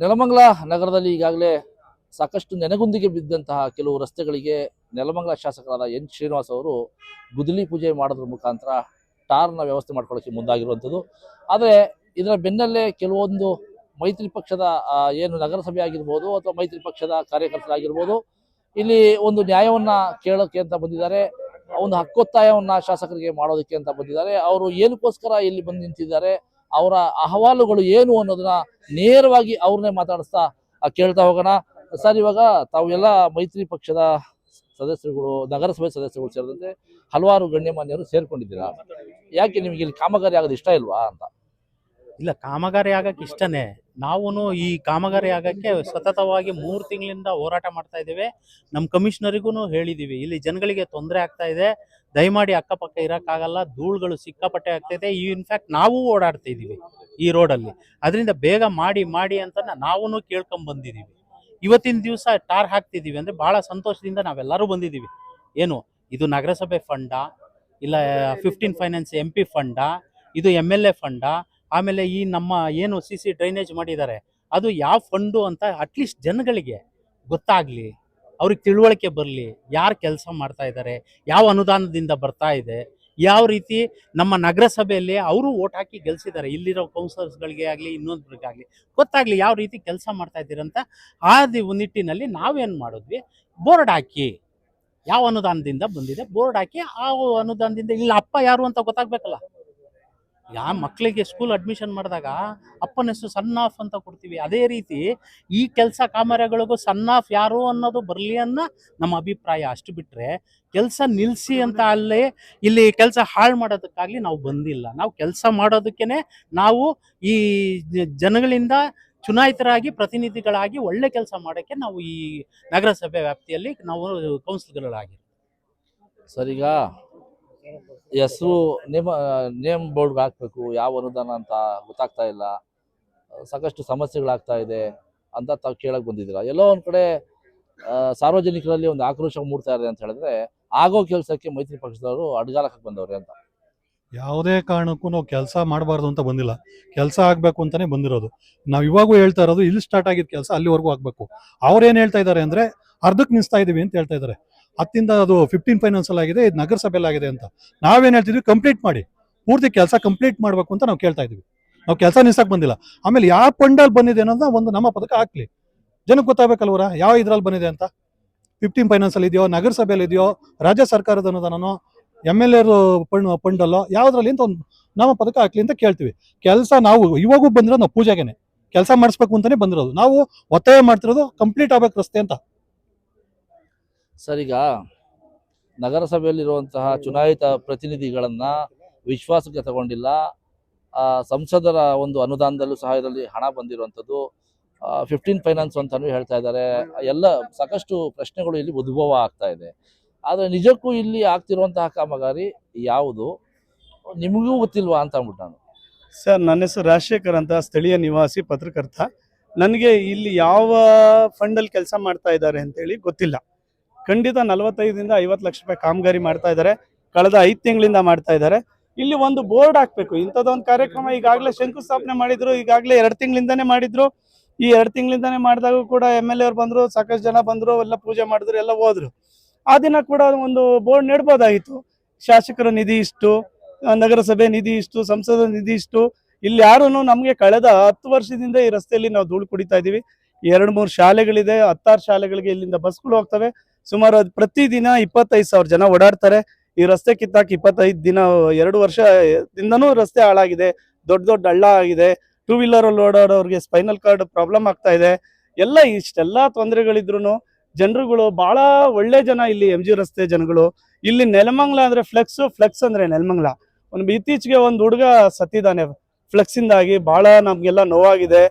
ನೆಲಮಂಗಲ ನಗರದಲ್ಲಿ ಈಗಾಗಲೇ ಸಾಕಷ್ಟು ನೆನೆಗುಂದಿಗೆ ಬಿದ್ದಂತಹ ಕೆಲವು ರಸ್ತೆಗಳಿಗೆ ನೆಲಮಂಗಲ ಶಾಸಕರಾದ ಎನ್ ಶ್ರೀನಿವಾಸ್ ಅವರು ಗುದಲಿ ಪೂಜೆ ಮಾಡೋದ್ರ ಮುಖಾಂತರ ಟಾರ್ನ ವ್ಯವಸ್ಥೆ ಮಾಡ್ಕೊಳ್ಳೋಕ್ಕೆ ಮುಂದಾಗಿರುವಂಥದ್ದು. ಆದರೆ ಇದರ ಬೆನ್ನಲ್ಲೇ ಕೆಲವೊಂದು ಮೈತ್ರಿ ಪಕ್ಷದ ಏನು ನಗರಸಭೆ ಆಗಿರ್ಬೋದು ಅಥವಾ ಮೈತ್ರಿ ಪಕ್ಷದ ಕಾರ್ಯಕರ್ತರಾಗಿರ್ಬೋದು, ಇಲ್ಲಿ ಒಂದು ನ್ಯಾಯವನ್ನು ಕೇಳೋಕ್ಕೆ ಅಂತ ಬಂದಿದ್ದಾರೆ, ಒಂದು ಹಕ್ಕೊತ್ತಾಯವನ್ನು ಶಾಸಕರಿಗೆ ಮಾಡೋದಕ್ಕೆ ಅಂತ ಬಂದಿದ್ದಾರೆ. ಅವರು ಏನಕ್ಕೋಸ್ಕರ ಇಲ್ಲಿ ಬಂದು ನಿಂತಿದ್ದಾರೆ? ಅವರ ಅಹವಾಲುಗಳು ಏನು ಅನ್ನೋದನ್ನ ನೇರವಾಗಿ ಅವ್ರನ್ನೇ ಮಾತಾಡಿಸ್ತಾ ಕೇಳ್ತಾ ಹೋಗೋಣ. ಸರ್, ಇವಾಗ ತಾವು ಎಲ್ಲ ಮೈತ್ರಿ ಪಕ್ಷದ ಸದಸ್ಯರುಗಳು, ನಗರಸಭೆ ಸದಸ್ಯರುಗಳು ಸೇರಿದಂತೆ ಹಲವಾರು ಗಣ್ಯಮಾನ್ಯರು ಸೇರ್ಕೊಂಡಿದ್ದೀರಾ? ಯಾಕೆ ನಿಮಗೆ ಇಲ್ಲಿ ಕಾಮಗಾರಿ ಆಗೋದು ಇಷ್ಟ ಇಲ್ವಾ ಅಂತ? ಇಲ್ಲ, ಕಾಮಗಾರಿ ಆಗಕ್ಕೆ ಇಷ್ಟನೇ. ನಾವು ಈ ಕಾಮಗಾರಿ ಆಗಕ್ಕೆ ಸತತವಾಗಿ ಮೂರು ತಿಂಗಳಿಂದ ಹೋರಾಟ ಮಾಡ್ತಾ ಇದ್ದೇವೆ. ನಮ್ಮ ಕಮಿಷನರಿಗೂ ಹೇಳಿದ್ದೀವಿ. ಇಲ್ಲಿ ಜನಗಳಿಗೆ ತೊಂದರೆ ಆಗ್ತಾ ಇದೆ. ದಯಮಾಡಿ ಅಕ್ಕಪಕ್ಕ ಇರೋಕ್ಕಾಗಲ್ಲ, ಧೂಳುಗಳು ಸಿಕ್ಕಾಪಟ್ಟೆ ಆಗ್ತೈತೆ. ಈ ಇನ್ಫ್ಯಾಕ್ಟ್ ನಾವು ಓಡಾಡ್ತಾ ಇದ್ದೀವಿ ಈ ರೋಡಲ್ಲಿ. ಅದರಿಂದ ಬೇಗ ಮಾಡಿ ಮಾಡಿ ಅಂತ ನಾವು ಕೇಳ್ಕೊಂಬಂದಿದ್ದೀವಿ ಇವತ್ತಿನ ದಿವಸ ಟಾರ್ ಹಾಕ್ತಿದ್ದೀವಿ ಅಂದರೆ ಭಾಳ ಸಂತೋಷದಿಂದ ನಾವೆಲ್ಲರೂ ಬಂದಿದ್ದೀವಿ ಏನು, ಇದು ನಗರಸಭೆ ಫಂಡಾ ಇಲ್ಲ ಫಿಫ್ಟೀನ್ ಫೈನಾನ್ಸ್ ಎಂ ಪಿ ಫಂಡಾ ಇದು ಎಂ ಎಲ್ ಎ ಫಂಡಾ ಆಮೇಲೆ ಈ ನಮ್ಮ ಏನು ಸಿ ಸಿ ಡ್ರೈನೇಜ್ ಮಾಡಿದ್ದಾರೆ, ಅದು ಯಾವ ಫಂಡು ಅಂತ ಅಟ್ಲೀಸ್ಟ್ ಜನಗಳಿಗೆ ಗೊತ್ತಾಗ್ಲಿ. ಅವ್ರಿಗೆ ತಿಳುವಳಿಕೆ ಬರಲಿ, ಯಾರು ಕೆಲಸ ಮಾಡ್ತಾ ಇದ್ದಾರೆ ಯಾವ ಅನುದಾನದಿಂದ ಬರ್ತಾ ಇದೆ, ಯಾವ ರೀತಿ ನಮ್ಮ ನಗರಸಭೆಯಲ್ಲಿ ಅವರು ಓಟ್ ಹಾಕಿ ಗೆಲ್ಸಿದ್ದಾರೆ ಇಲ್ಲಿರೋ ಕೌನ್ಸಿಲರ್ಸ್ಗಳಿಗೆ ಆಗಲಿ ಇನ್ನೊಂದ್ರಿಗಾಗಲಿ ಗೊತ್ತಾಗಲಿ ಯಾವ ರೀತಿ ಕೆಲಸ ಮಾಡ್ತಾ ಇದ್ದೀರಂತ ಆ ನಿಟ್ಟಿನಲ್ಲಿ ನಾವೇನು ಮಾಡಿದ್ವಿ? ಬೋರ್ಡ್ ಹಾಕಿ, ಯಾವ ಅನುದಾನದಿಂದ ಬಂದಿದೆ, ಬೋರ್ಡ್ ಹಾಕಿ ಆ ಅನುದಾನದಿಂದ, ಇಲ್ಲ ಅಪ್ಪ ಯಾರು ಅಂತ ಗೊತ್ತಾಗ್ಬೇಕಲ್ಲ? ಯಾ ಮಕ್ಕಳಿಗೆ ಸ್ಕೂಲ್ ಅಡ್ಮಿಷನ್ ಮಾಡಿದಾಗ ಅಪ್ಪನ ಹೆಸರು ಸನ್ ಆಫ್ ಅಂತ ಕೊಡ್ತೀವಿ. ಅದೇ ರೀತಿ ಈ ಕೆಲಸ ಕಾಮಗಾರಿಗಳಿಗೂ ಸನ್ ಆಫ್ ಯಾರು ಅನ್ನೋದು ಬರಲಿ ಅನ್ನೋ ನಮ್ಮ ಅಭಿಪ್ರಾಯ. ಅಷ್ಟು ಬಿಟ್ಟರೆ ಕೆಲಸ ನಿಲ್ಲಿಸಿ ಅಂತ ಅಲ್ಲಿ ಇಲ್ಲಿ ಕೆಲಸ ಹಾಳು ಮಾಡೋದಕ್ಕಾಗ್ಲಿ ನಾವು ಬಂದಿಲ್ಲ. ನಾವು ಕೆಲಸ ಮಾಡೋದಕ್ಕೇ ನಾವು ಈ ಜನಗಳಿಂದ ಚುನಾಯಿತರಾಗಿ ಪ್ರತಿನಿಧಿಗಳಾಗಿ ಒಳ್ಳೆ ಕೆಲಸ ಮಾಡೋಕ್ಕೆ ನಾವು ಈ ನಗರಸಭೆ ವ್ಯಾಪ್ತಿಯಲ್ಲಿ ನಾವು ಕೌನ್ಸಿಲ್ಗಳಾಗಿ ಸರಿಗಾ ಹೆಸರು ನೇಮ, ನೇಮ್ ಬೋರ್ಡ್ಗೆ ಹಾಕ್ಬೇಕು, ಯಾವ ಅನುದಾನ ಅಂತ ಗೊತ್ತಾಗ್ತಾ ಇಲ್ಲ. ಸಾಕಷ್ಟು ಸಮಸ್ಯೆಗಳಾಗ್ತಾ ಇದೆ ಅಂತ ತಾವು ಕೇಳಕ್ಕೆ ಬಂದಿದ್ದೀರಾ? ಎಲ್ಲೋ ಒಂದ್ ಕಡೆ ಸಾರ್ವಜನಿಕರಲ್ಲಿ ಒಂದು ಆಕ್ರೋಶ ಮೂಡ್ತಾ ಇದೆ ಅಂತ ಹೇಳಿದ್ರೆ, ಆಗೋ ಕೆಲಸಕ್ಕೆ ಮೈತ್ರಿ ಪಕ್ಷದವರು ಅಡ್ಗಾಲಕ್ಕೆ ಬಂದವ್ರೆ ಅಂತ. ಯಾವುದೇ ಕಾರಣಕ್ಕೂ ನಾವು ಕೆಲಸ ಮಾಡಬಾರ್ದು ಅಂತ ಬಂದಿಲ್ಲ. ಕೆಲಸ ಆಗಬೇಕು ಅಂತಾನೆ ಬಂದಿರೋದು. ನಾವು ಇವಾಗೂ ಹೇಳ್ತಾ ಇರೋದು, ಇಲ್ಲಿ ಸ್ಟಾರ್ಟ್ ಆಗಿದ್ದ ಕೆಲಸ ಅಲ್ಲಿವರೆಗೂ ಆಗಬೇಕು. ಅವ್ರೇನು ಹೇಳ್ತಾ ಇದ್ದಾರೆ ಅಂದ್ರೆ, ಅರ್ಧಕ್ಕೆ ನಿಸ್ತಾ ಇದೀವಿ ಅಂತ ಹೇಳ್ತಾ ಇದ್ದಾರೆ. ಹತ್ತಿಂದ ಅದು ಫಿಫ್ಟೀನ್ ಫೈನಾನ್ಸ್ ಅಲ್ಲಿ ಆಗಿದೆ ಇದು ನಗರಸಭೆಯಲ್ಲಿ ಆಗಿದೆ ಅಂತ. ನಾವೇನ್ ಹೇಳ್ತಿದ್ವಿ? ಕಂಪ್ಲೀಟ್ ಮಾಡಿ. ಪೂರ್ತಿ ಕೆಲಸ ಕಂಪ್ಲೀಟ್ ಮಾಡಬೇಕು ಅಂತ ನಾವು ಕೇಳ್ತಾ ಇದ್ವಿ. ನಾವು ಕೆಲಸ ನಿಲ್ಸಕ್ ಬಂದಿಲ್ಲ. ಆಮೇಲೆ ಯಾವ ಪಂಡಲ್ ಬಂದಿದೆ ಅನ್ನೋದನ್ನ ಒಂದು ನಮ್ಮ ಪದಕ ಹಾಕ್ಲಿ. ಜನಕ್ಕೆ ಗೊತ್ತಾಗಬೇಕಲ್ವರ? ಯಾವ ಇದ್ರಲ್ಲಿ ಬಂದಿದೆ ಅಂತ? ಫಿಫ್ಟೀನ್ ಫೈನಾನ್ಸ್ ಅಲ್ಲಿ ಇದೆಯೋ ನಗರಸಭೆಯಲ್ಲಿ ಇದೆಯೋ ರಾಜ್ಯ ಸರ್ಕಾರದ ಅನುದಾನನೋ ಎಂ ಎಲ್ ಎ ಫಂಡ್ ಪಂಡಲ್ಲೋ, ಯಾವ್ದ್ರಲ್ಲಿ ಅಂತ ಒಂದು ನಮ್ಮ ಪದಕ ಹಾಕ್ಲಿ ಅಂತ ಕೇಳ್ತೀವಿ. ಕೆಲಸ ನಾವು, ಇವಾಗೂ ಬಂದಿರೋದು ನಾವು ಪೂಜೆಗೆನೆ. ಕೆಲಸ ಮಾಡಿಸ್ಬೇಕು ಅಂತಾನೆ ಬಂದಿರೋದು. ನಾವು ಒತ್ತಾಯ ಮಾಡ್ತಿರೋದು ಕಂಪ್ಲೀಟ್ ಆಗ್ಬೇಕು ರಸ್ತೆ ಅಂತ. ಸರ್, ಈಗ ನಗರಸಭೆಯಲ್ಲಿರುವಂತಹ ಚುನಾಯಿತ ಪ್ರತಿನಿಧಿಗಳನ್ನ ವಿಶ್ವಾಸಕ್ಕೆ ತಗೊಂಡಿಲ್ಲ. ಸಂಸದರ ಒಂದು ಅನುದಾನದಲ್ಲೂ ಸಹ ಇದರಲ್ಲಿ ಹಣ ಬಂದಿರುವಂಥದ್ದು. ಫಿಫ್ಟೀನ್ ಫೈನಾನ್ಸ್ ಅಂತಲೂ ಹೇಳ್ತಾ ಇದ್ದಾರೆ. ಎಲ್ಲ ಸಾಕಷ್ಟು ಪ್ರಶ್ನೆಗಳು ಇಲ್ಲಿ ಉದ್ಭವ ಆಗ್ತಾ ಇದೆ. ಆದರೆ ನಿಜಕ್ಕೂ ಇಲ್ಲಿ ಆಗ್ತಿರುವಂತಹ ಕಾಮಗಾರಿ ಯಾವುದು? ನಿಮಗೂ ಗೊತ್ತಿಲ್ವಾ ಅಂತ ಅಂದ್ಬಿಟ್ಟು ನಾನು. ಸರ್, ನನ್ನ ಹೆಸರು ರಾಜಶೇಖರ್ ಅಂತ, ಸ್ಥಳೀಯ ನಿವಾಸಿ, ಪತ್ರಕರ್ತ. ನನಗೆ ಇಲ್ಲಿ ಯಾವ ಫಂಡಲ್ಲಿ ಕೆಲಸ ಮಾಡ್ತಾ ಇದ್ದಾರೆ ಅಂತೇಳಿ ಗೊತ್ತಿಲ್ಲ. ಖಂಡಿತ ನಲವತ್ತೈದರಿಂದ ಐವತ್ತು ಲಕ್ಷ ರೂಪಾಯಿ ಕಾಮಗಾರಿ ಮಾಡ್ತಾ ಇದ್ದಾರೆ. ಕಳೆದ ಐದು ತಿಂಗಳಿಂದ ಮಾಡ್ತಾ ಇದ್ದಾರೆ. ಇಲ್ಲಿ ಒಂದು ಬೋರ್ಡ್ ಹಾಕ್ಬೇಕು. ಇಂಥದ್ದೊಂದು ಕಾರ್ಯಕ್ರಮ ಈಗಾಗಲೇ ಶಂಕುಸ್ಥಾಪನೆ ಮಾಡಿದ್ರು. ಈಗಾಗಲೇ ಎರಡು ತಿಂಗಳಿಂದನೇ ಮಾಡಿದ್ರು. ಈ ಎರಡು ತಿಂಗಳಿಂದನೇ ಮಾಡಿದಾಗ ಕೂಡ ಎಂ ಎಲ್ ಬಂದ್ರು, ಸಾಕಷ್ಟು ಜನ ಬಂದ್ರು, ಎಲ್ಲ ಪೂಜೆ ಮಾಡಿದ್ರು, ಎಲ್ಲ ಹೋದ್ರು. ಆ ದಿನ ಕೂಡ ಒಂದು ಬೋರ್ಡ್ ನೆಡ್ಬೋದಾಗಿತ್ತು. ಶಾಸಕರ ನಿಧಿ ಇಷ್ಟು, ನಗರಸಭೆ ನಿಧಿ ಇಷ್ಟು, ಸಂಸದ ನಿಧಿ ಇಷ್ಟು. ಇಲ್ಲಿ ಯಾರೂ ನಮಗೆ ಕಳೆದ ಹತ್ತು ವರ್ಷದಿಂದ ಈ ರಸ್ತೆಯಲ್ಲಿ ನಾವು ಧೂಳು ಕುಡಿತಾ ಇದ್ದೀವಿ. ಎರಡು ಮೂರು ಶಾಲೆಗಳಿದೆ, ಹತ್ತಾರು ಶಾಲೆಗಳಿಗೆ ಇಲ್ಲಿಂದ ಬಸ್ಗಳು ಹೋಗ್ತವೆ. ಸುಮಾರು ಪ್ರತಿ ಪ್ರತಿದಿನ ಇಪ್ಪತ್ತೈದು ಸಾವಿರ ಜನ ಓಡಾಡ್ತಾರೆ. ಈ ರಸ್ತೆ ಕಿತ್ತಾಕಿ ಇಪ್ಪತ್ತೈದು ದಿನ, ಎರಡು ವರ್ಷದಿಂದನೂ ರಸ್ತೆ ಹಾಳಾಗಿದೆ. ದೊಡ್ಡ ದೊಡ್ಡ ಹಳ್ಳ ಆಗಿದೆ. ಟೂ ವೀಲರ್ ಅಲ್ಲಿ ಓಡಾಡೋರಿಗೆ ಸ್ಪೈನಲ್ ಕಾರ್ಡ್ ಪ್ರಾಬ್ಲಮ್ ಆಗ್ತಾ ಇದೆ. ಎಲ್ಲ ಇಷ್ಟೆಲ್ಲ ತೊಂದರೆಗಳಿದ್ರು ಜನರುಗಳು ಬಹಳ ಒಳ್ಳೆ ಜನ ಇಲ್ಲಿ ಎಂ ಜಿ ರಸ್ತೆ ಜನಗಳು. ಇಲ್ಲಿ ನೆಲಮಂಗ್ಲ ಅಂದ್ರೆ ಫ್ಲೆಕ್ಸ್ ಫ್ಲೆಕ್ಸ್ ಅಂದ್ರೆ ನೆಲಮಂಗ್ಲ. ಒಂದು ಇತ್ತೀಚೆಗೆ ಒಂದು ಹುಡುಗ ಸತ್ತಿದ್ದಾನೆ ಫ್ಲೆಕ್ಸ್ ಇಂದಾಗಿ ಬಹಳ ನಮ್ಗೆಲ್ಲ ನೋವಾಗಿದೆ.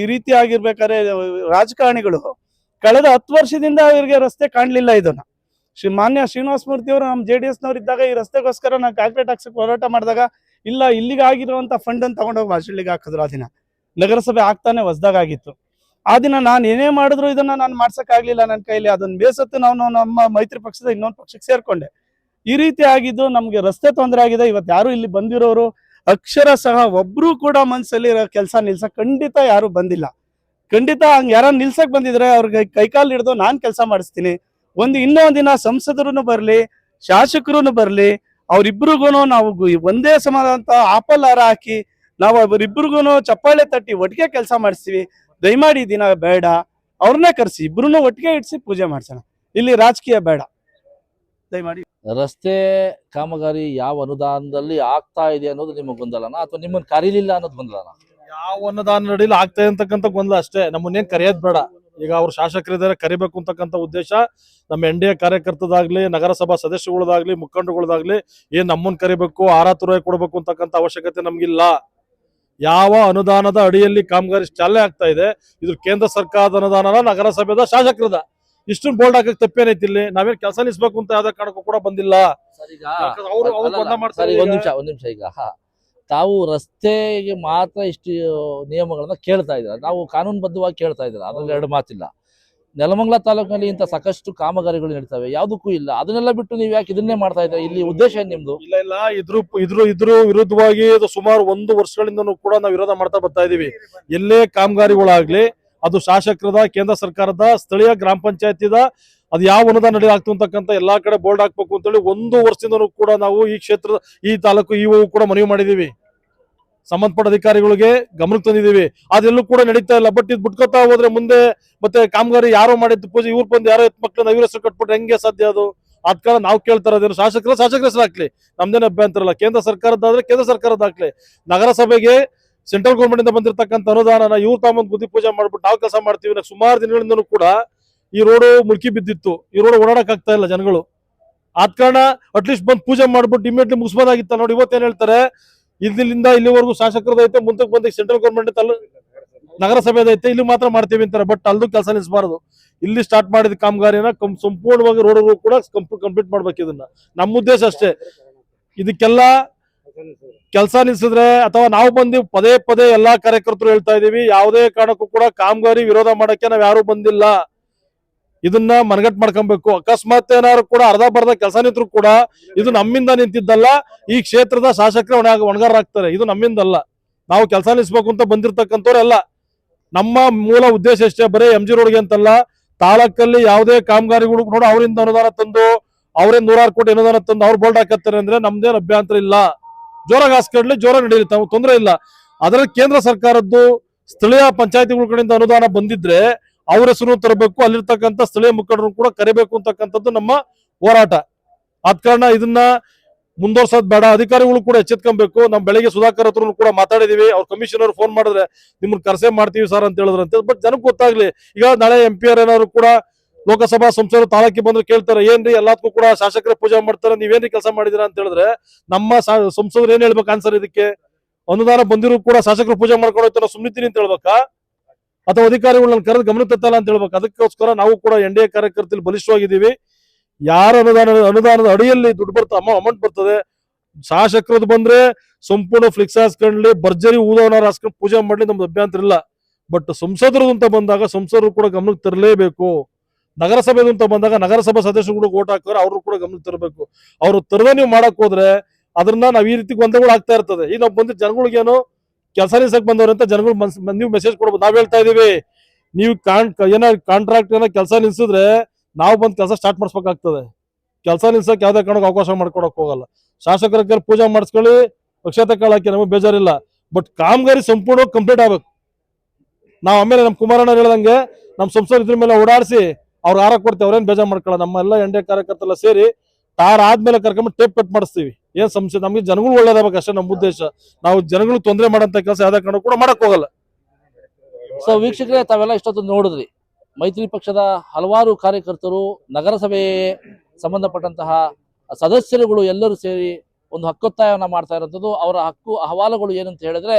ಈ ರೀತಿ ಆಗಿರ್ಬೇಕಾದ್ರೆ ರಾಜಕಾರಣಿಗಳು ಕಳೆದ ಹತ್ತು ವರ್ಷದಿಂದ ಇವರಿಗೆ ರಸ್ತೆ ಕಾಣಲಿಲ್ಲ ಇದನ್ನ. ಶ್ರೀ ಮಾನ್ಯ ಶ್ರೀನಿವಾಸ ಮೂರ್ತಿ ಅವರು ನಮ್ಮ ಜೆ ಡಿ ಎಸ್ನವ್ರು ಇದ್ದಾಗ ಈ ರಸ್ತೆಗೋಸ್ಕರ ನಾವು ಕಾಂಕ್ರೀಟ್ ಹಾಕ್ಸಕ್ ಹೋರಾಟ ಮಾಡಿದಾಗ, ಇಲ್ಲ, ಇಲ್ಲಿಗೆ ಆಗಿರುವಂತ ಫಂಡ್ ಅನ್ನು ತಗೊಂಡೋಗಿ ಮಾರ್ಷಲ್ಲಿಗೆ ಹಾಕಿದ್ರು ಆ ದಿನ. ನಗರಸಭೆ ಆಗ್ತಾನೆ ಹೊಸದಾಗಿತ್ತು ಆ ದಿನ ನಾನು ಏನೇ ಮಾಡಿದ್ರು ಇದನ್ನ ನಾನು ಮಾಡ್ಸಕ್ ಆಗ್ಲಿಲ್ಲ ನನ್ನ ಕೈಲಿ. ಅದನ್ನ ಬೇಸತ್ತು ನಾನು ನಮ್ಮ ಮೈತ್ರಿ ಪಕ್ಷದ ಇನ್ನೊಂದು ಪಕ್ಷಕ್ಕೆ ಸೇರ್ಕೊಂಡೆ. ಈ ರೀತಿ ಆಗಿದ್ದು ನಮ್ಗೆ ರಸ್ತೆ ತೊಂದರೆ ಆಗಿದೆ. ಇವತ್ತು ಯಾರು ಇಲ್ಲಿ ಬಂದಿರೋರು ಅಕ್ಷರ ಸಹ ಒಬ್ರು ಕೂಡ ಮನ್ಸಲ್ಲಿ ಕೆಲಸ ನಿಲ್ಸ ಖಂಡಿತ ಯಾರು ಬಂದಿಲ್ಲ. ಖಂಡಿತ ಹಂಗ ಯಾರ ನಿಲ್ಸಕ್ ಬಂದಿದ್ರೆ ಅವ್ರಿಗೆ ಕೈಕಾಲು ಹಿಡಿದು ನಾನ್ ಕೆಲಸ ಮಾಡಿಸ್ತೀನಿ. ಒಂದು ಇನ್ನೂ ಒಂದಿನ ಸಂಸದರು ಬರ್ಲಿ ಶಾಸಕರು ಬರ್ಲಿ ಅವ್ರಿಬ್ರಿಗೂ ನಾವು ಒಂದೇ ಸಮಾನಂತ ಆಪಲ್ ಹಾರ ಹಾಕಿ ನಾವು ಅವರಿಬ್ರಿಗೂ ಚಪ್ಪಾಳೆ ತಟ್ಟಿ ಒಟ್ಟಿಗೆ ಕೆಲಸ ಮಾಡಿಸ್ತೀವಿ. ದಯಮಾಡಿ ದಿನ ಬೇಡ, ಅವ್ರನ್ನೇ ಕರೆಸಿ ಇಬ್ರು ಒಟ್ಟಿಗೆ ಇಡ್ಸಿ ಪೂಜೆ ಮಾಡ್ಸೋಣ. ಇಲ್ಲಿ ರಾಜಕೀಯ ಬೇಡ. ದಯಮಾಡಿ. ರಸ್ತೆ ಕಾಮಗಾರಿ ಯಾವ ಅನುದಾನದಲ್ಲಿ ಆಗ್ತಾ ಇದೆ ಅನ್ನೋದು ನಿಮಗೆ ಗೊಂದಲನ? ಅಥವಾ ನಿಮ್ಮನ್ನು ಕರೀಲಿಲ್ಲ ಅನ್ನೋದು ಗೊಂದಲನ? ಯಾವ ಅನ್ನದಾನ ನಡೀಲಿ ಆಗ್ತಾ ಅಂತಕ್ಕಂಥ ಗೊಂದಲ ಅಷ್ಟೇ. ನಮ್ಮನ್ನೇನ್ ಕರೆಯೋದ್ ಬೇಡ. ಈಗ ಅವ್ರು ಶಾಸಕರಿದ್ದಾರೆ ಕರಿಬೇಕು ಅಂತಕ್ಕಂಥ ಉದ್ದೇಶ. ನಮ್ಮ ಎನ್ ಡಿ ಎ ಕಾರ್ಯಕರ್ತದಾಗ್ಲಿ ನಗರಸಭಾ ಸದಸ್ಯಗಳದಾಗ್ಲಿ ಮುಖಂಡಗಳದಾಗ್ಲಿ ಏನ್ ನಮ್ಮನ್ನ ಕರಿಬೇಕು ಆರಾತುರಾಯಿ ಕೊಡಬೇಕು ಕೊಡ್ಬೇಕು ಅಂತಕ್ಕಂಥ ಅವಶ್ಯಕತೆ ನಮ್ಗಿಲ್ಲ. ಯಾವ ಅನುದಾನದ ಅಡಿಯಲ್ಲಿ ಕಾಮಗಾರಿ ಚಾಲನೆ ಆಗ್ತಾ ಇದೆ ಇದು ಕೇಂದ್ರ ಸರ್ಕಾರದ ಅನುದಾನನ ನಗರಸಭೆದ ಶಾಸಕರದ. ಇಷ್ಟೊಂದು ಬೋಲ್ಡ್ ಹಾಕಕ್ ತಪ್ಪೇನೈತಿ ಇಲ್ಲಿ? ನಾವೇನ್ ಕೆಲಸ ನಿಲ್ಸ್ಬೇಕು ಅಂತ ಯಾವ್ದೇ ಕಾರಣಕ್ಕೂ ಕೂಡ ಬಂದಿಲ್ಲ. ಅವ್ರು. ಒಂದ್ ನಿಮಿಷ ಒಂದ್ ನಿಮಿಷ ಈಗ. ತಾವು ರಸ್ತೆಗೆ ಮಾತ್ರ ಇಷ್ಟು ನಿಯಮಗಳನ್ನ ಕೇಳ್ತಾ ಇದ್ದಾರೆ? ನಾವು ಕಾನೂನುಬದ್ಧವಾಗಿ ಕೇಳ್ತಾ ಇದ್ದಾರೆ? ಅದರಲ್ಲಿ ಎರಡು ಮಾತಿಲ್ಲ. ನೆಲಮಂಗಲ ತಾಲೂಕಿನಲ್ಲಿ ಇಂಥ ಸಾಕಷ್ಟು ಕಾಮಗಾರಿಗಳು ನಡೀತವೆ. ಯಾವುದಕ್ಕೂ ಇಲ್ಲ. ಅದನ್ನೆಲ್ಲ ಬಿಟ್ಟು ನೀವು ಯಾಕೆ ಇದನ್ನೇ ಮಾಡ್ತಾ ಇದ್ದಾರೆ? ಇಲ್ಲಿ ಉದ್ದೇಶ ಏನ್ ನಿಮ್ದು? ಇಲ್ಲ ಇಲ್ಲ. ಇದ್ರು ಇದ್ರು, ಇದ್ರ ವಿರುದ್ಧವಾಗಿ ಅದು ಸುಮಾರು ಒಂದು ವರ್ಷಗಳಿಂದನೂ ಕೂಡ ನಾವು ವಿರೋಧ ಮಾಡ್ತಾ ಬರ್ತಾ ಇದೀವಿ ಎಲ್ಲೇ ಕಾಮಗಾರಿಗಳಾಗ್ಲಿ, ಅದು ಶಾಸಕರದ, ಕೇಂದ್ರ ಸರ್ಕಾರದ, ಸ್ಥಳೀಯ ಗ್ರಾಮ ಪಂಚಾಯತಿದ ಅದು ಯಾವ ಅನುದಾನ ನಡೆ ಆಗ್ತು ಅಂತಕ್ಕಂಥ ಎಲ್ಲಾ ಕಡೆ ಬೋರ್ಡ್ ಹಾಕ್ಬೇಕು ಅಂತೇಳಿ ಒಂದು ವರ್ಷದಿಂದನೂ ಕೂಡ ನಾವು ಈ ಕ್ಷೇತ್ರದ, ಈ ತಾಲೂಕು ಇವು ಕೂಡ ಮನವಿ ಮಾಡಿದೀವಿ. ಸಂಬಂಧಪಟ್ಟ ಅಧಿಕಾರಿಗಳಿಗೆ ಗಮನಕ್ಕೆ ತಂದಿದ್ದೀವಿ ಅದೆಲ್ಲೂ ಕೂಡ ನಡೀತಾ ಇಲ್ಲ. ಬಟ್ ಇದು ಬಿಟ್ಕೊತಾ ಹೋದ್ರೆ ಮುಂದೆ ಮತ್ತೆ ಕಾಮಗಾರಿ ಯಾರೋ ಮಾಡಿದ್ದು ಪೂಜೆ, ಇವ್ರು ಬಂದು ಯಾರೋ ಎತ್ ಮಕ್ಕಳನ್ನ ಇವ್ರ ಹೆಸರು ಕಟ್ಬಿಟ್ರೆ ಹೆಂಗೆ ಸಾಧ್ಯ ಅದು? ಆದ ಕಾರಣ ನಾವು ಕೇಳ್ತಾ ಅದೇನು ಶಾಸಕರ ಶಾಸಕರ ಹೆಸರು ಹಾಕ್ಲಿ ನಮ್ದೇನು ಅಭ್ಯಂತರ ಇಲ್ಲ. ಕೇಂದ್ರ ಸರ್ಕಾರದ್ದಾದ್ರೆ ಕೇಂದ್ರ ಸರ್ಕಾರದ ಹಾಕ್ಲಿ ನಗರಸಭೆಗೆ ಸೆಂಟ್ರಲ್ ಗೌರ್ಮೆಂಟ್ ಇಂದ ಬಂದಿರತಕ್ಕಂಥ ಅನುದಾನನ ಇವ್ರು ತಮ್ಮ ಬುದ್ಧಿ ಪೂಜೆ ಮಾಡ್ಬಿಟ್ಟು ನಾವು ಕೆಲಸ ಮಾಡ್ತೀವಿ ಸುಮಾರು ದಿನಗಳಿಂದನೂ ಕೂಡ ಈ ರೋಡು ಮುಳುಕಿ ಬಿದ್ದಿತ್ತು. ಈ ರೋಡ್ ಓಡಾಡಕ್ ಆಗ್ತಾ ಇಲ್ಲ ಜನಗಳು. ಆದ ಕಾರಣ ಅಟ್ಲೀಸ್ಟ್ ಬಂದು ಪೂಜೆ ಮಾಡ್ಬಿಟ್ಟು ಇಮಿಡಿಯೇಟ್ಲಿ ಮುಗಿಸ್ಬೋದಾಗಿತ್ತ ನೋಡಿ. ಇವತ್ತೇನ್ ಹೇಳ್ತಾರೆ? ಇಲ್ಲಿಂದ ಇಲ್ಲಿವರೆಗೂ ಶಾಸಕರದೈತೆ ಮುಂದಕ್ಕೆ ಬಂದಿ ಸೆಂಟ್ರಲ್ ಗೌರ್ಮೆಂಟ್ ತಲ್ಲ ನಗರಸಭೆದೈತೆ ಇಲ್ಲಿ ಮಾತ್ರ ಮಾಡ್ತೀವಿ ಅಂತಾರೆ ಬಟ್ ಅಲ್ಲೂ ಕೆಲಸ ನಿಲ್ಲಿಸಬಾರದು ಇಲ್ಲಿ ಸ್ಟಾರ್ಟ್ ಮಾಡಿದ ಕಾಮಗಾರಿನ ಸಂಪೂರ್ಣವಾಗಿ ರೋಡ್ ಕೂಡ ಕಂಪ್ಲೀಟ್ ಮಾಡ್ಬೇಕು ಇದನ್ನ. ನಮ್ಮ ಉದ್ದೇಶ ಅಷ್ಟೇ. ಇದಕ್ಕೆಲ್ಲ ಕೆಲಸ ನಿಲ್ಸಿದ್ರೆ ಅಥವಾ ನಾವು ಬಂದು ಪದೇ ಪದೇ ಎಲ್ಲಾ ಕಾರ್ಯಕರ್ತರು ಹೇಳ್ತಾ ಇದೀವಿ, ಯಾವುದೇ ಕಾರಣಕ್ಕೂ ಕೂಡ ಕಾಮಗಾರಿ ವಿರೋಧ ಮಾಡಕ್ಕೆ ನಾವ್ ಯಾರು ಬಂದಿಲ್ಲ. ಇದನ್ನ ಮನಗಟ್ ಮಾಡ್ಕೊಬೇಕು. ಅಕಸ್ಮಾತ್ ಏನಾದ್ರು ಕೂಡ ಅರ್ಧ ಬರ್ಧ ಕೆಲಸ ನಿಂತರು ಕೂಡ ಇದು ನಮ್ಮಿಂದ ನಿಂತಿದ್ದಲ್ಲ, ಈ ಕ್ಷೇತ್ರದ ಶಾಸಕರ ಒಣಗ ಒಣಗಾರಾಗ್ತಾರೆ ಇದು ನಮ್ಮಿಂದಲ್ಲ. ನಾವು ಕೆಲಸ ನಿಲ್ಸ್ಬೇಕು ಅಂತ ಬಂದಿರತಕ್ಕಂಥವ್ರೆಲ್ಲ. ನಮ್ಮ ಮೂಲ ಉದ್ದೇಶ ಅಷ್ಟೇ ಬರೀ ಎಂ ಜಿ ರೋಡ್ಗೆ ಅಂತಲ್ಲ, ತಾಲೂಕಲ್ಲಿ ಯಾವುದೇ ಕಾಮಗಾರಿಗಳು ಕೂಡ ಅವರಿಂದ ಅನುದಾನ ತಂದು, ಅವರೇ ನೂರಾರು ಕೋಟಿ ಅನುದಾನ ತಂದು ಅವ್ರು ಬೋಲ್ಡ್ ಹಾಕತ್ತಾರೆ ಅಂದ್ರೆ ನಮ್ದೇನು ಅಭ್ಯಂತರ ಇಲ್ಲ. ಜೋರಾಗಿ ಹಾಸ್ಕೊಡ್ಲಿ ಜೋರಾಗಿ ನಡೀಲಿ, ತಾವು ತೊಂದರೆ ಇಲ್ಲ. ಅದರಲ್ಲಿ ಕೇಂದ್ರ ಸರ್ಕಾರದ್ದು ಸ್ಥಳೀಯ ಪಂಚಾಯತಿಗಳ ಕಡೆಯಿಂದ ಅನುದಾನ ಬಂದಿದ್ರೆ ಅವ್ರ ಹೆಸರು ತರಬೇಕು, ಅಲ್ಲಿರ್ತಕ್ಕಂಥ ಸ್ಥಳೀಯ ಮುಖಂಡರು ಕೂಡ ಕರಿಬೇಕು ಅಂತಕ್ಕಂಥದ್ದು ನಮ್ಮ ಹೋರಾಟ. ಆದ ಕಾರಣ ಇದನ್ನ ಮುಂದುವರ್ಸೋದ್ ಬೇಡ. ಅಧಿಕಾರಿಗಳು ಕೂಡ ಎಚ್ಚೆತ್ಕೊಬೇಕು. ನಮ್ ಬೆಳಗ್ಗೆ ಸುಧಾಕರ್ ಹತ್ರ ಕೂಡ ಮಾತಾಡಿದೀವಿ. ಅವ್ರ ಕಮಿಷನರ್ ಫೋನ್ ಮಾಡಿದ್ರೆ ನಿಮ್ಮನ್ನ ಕರ್ಸೆ ಮಾಡ್ತೀವಿ ಸರ್ ಅಂತ ಹೇಳಿದ್ರಂತೆ ಬಟ್ ಜನಕ್ಕೆ ಗೊತ್ತಾಗ್ಲಿ. ಈಗ ನಾಳೆ ಎಂ ಪಿ ಆರ್ ಏನಾದ್ರು ಕೂಡ ಲೋಕಸಭಾ ಸಂಸದರು ತಾಲೂಕಿಗೆ ಬಂದ್ರೆ ಕೇಳ್ತಾರೆ, ಏನ್ರಿ ಎಲ್ಲದಕ್ಕೂ ಕೂಡ ಶಾಸಕರೇ ಪೂಜೆ ಮಾಡ್ತಾರೆ, ನೀವೇನ್ರಿ ಕೆಲಸ ಮಾಡಿದಿರಾ? ಅಂತ ಹೇಳಿದ್ರೆ, ನಮ್ಮ ಸಂಸದರು ಏನ್ ಹೇಳ್ಬೇಕು ಆನ್ಸರ್ ಇದಕ್ಕೆ? ಅನುದಾನ ಬಂದಿರೋ ಕೂಡ ಶಾಸಕರು ಪೂಜೆ ಮಾಡ್ಕೊಂಡು ಹೋಗ್ತಾರೆ ಸುಮ್ನಿತೀನಿ ಅಂತ ಹೇಳ್ಬೇಕಾ? ಅಥವಾ ಅಧಿಕಾರಿಗಳು ನಾನು ಕರೆದು ಗಮನ ತತ್ತಲ್ಲ ಅಂತ ಹೇಳ್ಬೇಕು. ಅದಕ್ಕೋಸ್ಕರ ನಾವು ಕೂಡ ಎನ್ ಡಿ ಎ ಕಾರ್ಯಕರ್ತರಲ್ಲಿ ಬಲಿಷ್ಠವಾಗಿದ್ದೀವಿ. ಯಾರ ಅನುದಾನ, ಅನುದಾನದ ಅಡಿಯಲ್ಲಿ ದುಡ್ಡು ಬರ್ತ ಅಮೌಂಟ್ ಬರ್ತದೆ. ಶಾಸಕರದ್ದು ಬಂದ್ರೆ ಸಂಪೂರ್ಣ ಫ್ಲಿಕ್ಸ್ ಹಾಸ್ಕೊಂಡ್ಲಿ ಭರ್ಜರಿ ಊದವನ ಹಾಸ್ಕೊಂಡು ಪೂಜೆ ಮಾಡ್ಲಿ ನಮ್ದು ಅಭ್ಯಂತರ ಇಲ್ಲ. ಬಟ್ ಸಂಸದರು ಅಂತ ಬಂದಾಗ ಸಂಸದರು ಕೂಡ ಗಮನಕ್ಕೆ ತರಲೇಬೇಕು. ನಗರಸಭೆದು ಅಂತ ಬಂದಾಗ ನಗರಸಭಾ ಸದಸ್ಯರು ಓಟ್ ಹಾಕೋರು ಅವರು ಕೂಡ ಗಮನಕ್ಕೆ ತರಬೇಕು. ಅವರು ತರದೇ ನೀವು ಮಾಡಕ್ ಹೋದ್ರೆ ಅದನ್ನ ನಾವ್ ಈ ರೀತಿ ಗೊಂದಲಗಳು ಆಗ್ತಾ ಇರ್ತದೆ. ಈಗ ನಾವು ಬಂದ ಜನಗಳಿಗೇನು ಕೆಲಸ ನಿಲ್ಸಕ್ ಬಂದವ್ರು ಅಂತ ಜನಗಳು ನೀವು ಮೆಸೇಜ್ ಕೊಡ್ಬೋದು. ನಾವ್ ಹೇಳ್ತಾ ಇದೀವಿ, ನೀವು ಏನ ಕಾಂಟ್ರಾಕ್ಟ್ ಏನೋ ಕೆಲಸ ನಿಲ್ಸಿದ್ರೆ ನಾವು ಬಂದ್ ಕೆಲಸ ಸ್ಟಾರ್ಟ್ ಮಾಡಿಸ್ಬೇಕಾಗ್ತದೆ. ಕೆಲಸ ನಿಲ್ಸಕ್ ಯಾವ್ದೇ ಕಾರಣಕ್ಕೆ ಅವಕಾಶ ಮಾಡ್ಕೊಡಕ್ ಹೋಗಲ್ಲ. ಶಾಸಕರ ಕೈಲಿ ಪೂಜೆ ಮಾಡಿಸ್ಕೊಳ್ಳಿ ಅಕ್ಷತೆ ಹಾಕಿ, ನಮಗೆ ಬೇಜಾರಿಲ್ಲ. ಬಟ್ ಕಾಮಗಾರಿ ಸಂಪೂರ್ಣ ಕಂಪ್ಲೀಟ್ ಆಗ್ಬೇಕು. ನಾವು ಆಮೇಲೆ ನಮ್ ಕುಮಾರಣ್ಣ ಹೇಳ್ದಂಗೆ ನಮ್ಮ ಸಂಸದ ಇದ್ರ ಮೇಲೆ ಓಡಾಡಿಸಿ, ಅವ್ರು ಆರ ಕೊಡ್ತೇವೆ ಅವ್ರೇನ್ ಬೇಜಾರ್ ಮಾಡ್ಕೊಳ್ಳ ನಮ್ಮ ಎಲ್ಲ ಎನ್ ಡಿ ಕಾರ್ಯಕರ್ತರೆಲ್ಲ ಸೇರಿ ಟಾರ್ ಆದ್ಮೇಲೆ ಕರ್ಕೊಂಡ್ ಟೇಪ್ ಕಟ್ ಮಾಡಿಸ್ತೀವಿ. ಏನ್ ಸಂಶಯ ನಮ್ಗೆ ಜನಗಳು ಒಳ್ಳೇದಾಗಬೇಕು ಅಷ್ಟೇ ನಮ್ಮ ಉದ್ದೇಶ. ನಾವು ಜನಗಳು ತೊಂದರೆ ಮಾಡಂತ ಕೆಲಸ ಯಾವ್ದೇ ಕಾರಣ ಕೂಡ ಮಾಡಕ್ ಹೋಗಲ್ಲ. ಸೊ ವೀಕ್ಷಕರೇ, ತಾವೆಲ್ಲ ಇಷ್ಟೊತ್ತು ನೋಡಿದ್ರಿ. ಮೈತ್ರಿ ಪಕ್ಷದ ಹಲವಾರು ಕಾರ್ಯಕರ್ತರು ನಗರಸಭೆ ಸಂಬಂಧಪಟ್ಟಂತಹ ಸದಸ್ಯರುಗಳು ಎಲ್ಲರೂ ಸೇರಿ ಒಂದು ಹಕ್ಕೊತ್ತಾಯವನ್ನ ಮಾಡ್ತಾ ಇರೋಂಥದ್ದು. ಅವರ ಹಕ್ಕು, ಅಹವಾಲುಗಳು ಏನಂತ ಹೇಳಿದ್ರೆ,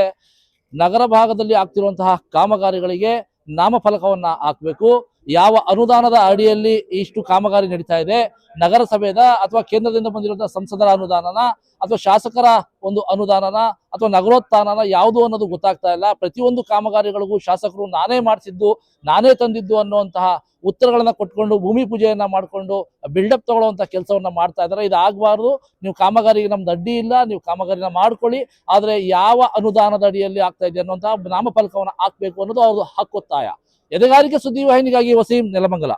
ನಗರ ಭಾಗದಲ್ಲಿ ಆಗ್ತಿರುವಂತಹ ಕಾಮಗಾರಿಗಳಿಗೆ ನಾಮಫಲಕವನ್ನ ಹಾಕಬೇಕು. ಯಾವ ಅನುದಾನದ ಅಡಿಯಲ್ಲಿ ಇಷ್ಟು ಕಾಮಗಾರಿ ನಡೀತಾ ಇದೆ? ನಗರಸಭೆದ ಅಥವಾ ಕೇಂದ್ರದಿಂದ ಬಂದಿರುವಂತಹ ಸಂಸದರ ಅನುದಾನನ ಅಥವಾ ಶಾಸಕರ ಒಂದು ಅನುದಾನನ ಅಥವಾ ನಗರೋತ್ಥಾನನ ಯಾವುದು ಅನ್ನೋದು ಗೊತ್ತಾಗ್ತಾ ಇಲ್ಲ. ಪ್ರತಿಯೊಂದು ಕಾಮಗಾರಿಗಳಿಗೂ ಶಾಸಕರು ನಾನೇ ಮಾಡಿಸಿದ್ದು, ನಾನೇ ತಂದಿದ್ದು ಅನ್ನುವಂತಹ ಉತ್ತರಗಳನ್ನ ಕೊಟ್ಕೊಂಡು ಭೂಮಿ ಪೂಜೆಯನ್ನ ಮಾಡಿಕೊಂಡು ಬಿಲ್ಡಪ್ ತಗೊಳ್ಳುವಂತ ಕೆಲಸವನ್ನ ಮಾಡ್ತಾ ಇದ್ದಾರೆ. ಇದು ಆಗಬಾರ್ದು. ನೀವು ಕಾಮಗಾರಿಗೆ ನಮ್ದು ಅಡ್ಡಿ ಇಲ್ಲ. ನೀವು ಕಾಮಗಾರಿನ ಮಾಡ್ಕೊಳ್ಳಿ. ಆದ್ರೆ ಯಾವ ಅನುದಾನದ ಅಡಿಯಲ್ಲಿ ಆಗ್ತಾ ಇದೆ ಅನ್ನುವಂತಹ ನಾಮಫಲಕವನ್ನು ಹಾಕ್ಬೇಕು ಅನ್ನೋದು ಅವ್ರದ್ದು ಹಕ್ಕೊತ್ತಾಯ ಎದೆಗಾರಿಕೆ ಸುದ್ದಿ ವಾಹಿನಿಗಾಗಿ ವಸೀಂ ನೆಲಮಂಗಲ